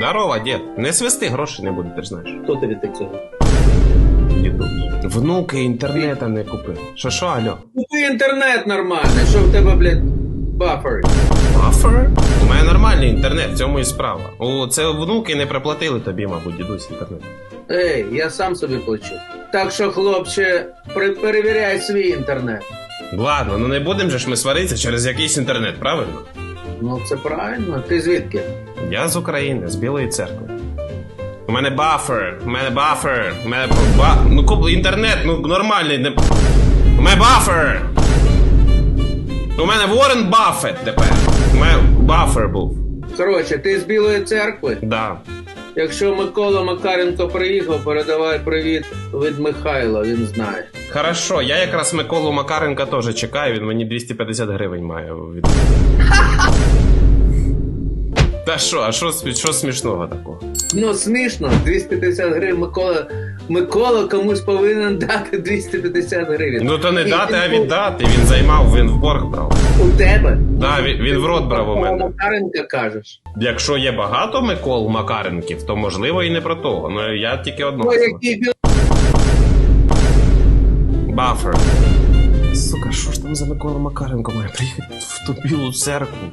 Здорово, дід. Не свисти, грошей не буде, ти ж знаєш. Хто тобі так цього? Дідусь. Внуки інтернета не купив. Що що, алло? Купи інтернет нормальний, що в тебе, блядь, бафер. Бафер? У мене нормальний інтернет, в цьому і справа. О, це внуки не приплатили тобі, мабуть, дідусь інтернет. Ей, я сам собі плачу. Так що, хлопче, при- перевіряй свій інтернет. Ладно, ну не будемо же ж ми сваритися через якийсь інтернет, правильно? Ну це правильно. Ти звідки? Я з України, з Білої церкви. У мене бафер, у мене бафер, у мене ба... Ну куп інтернет, ну нормальний. Не... У мене бафер! У мене Ворен Баффет тепер. У мене бафер був. Коротше, ти з Білої церкви? Да. Якщо Микола Макаренко приїхав, передавай привіт від Михайла, він знає. Хорошо, я якраз Миколу Макаренка теж чекаю, він мені 250 гривень має від. Та що, а що, що смішного такого? Ну, смішно, 250 гривень Микола. Микола комусь повинен дати 250 гривень. Ну то не І дати, а віддати. Він займав, він в борг брав. У тебе? Да, він, він в рот брав у мене. Макаренка кажеш. Якщо є багато Микол Макаренків, то можливо і не про того. Ну я тільки одного. Ой, знаю. який біл... Бафер. Сука, що ж там за Микола Макаренко має приїхати в ту білу церкву?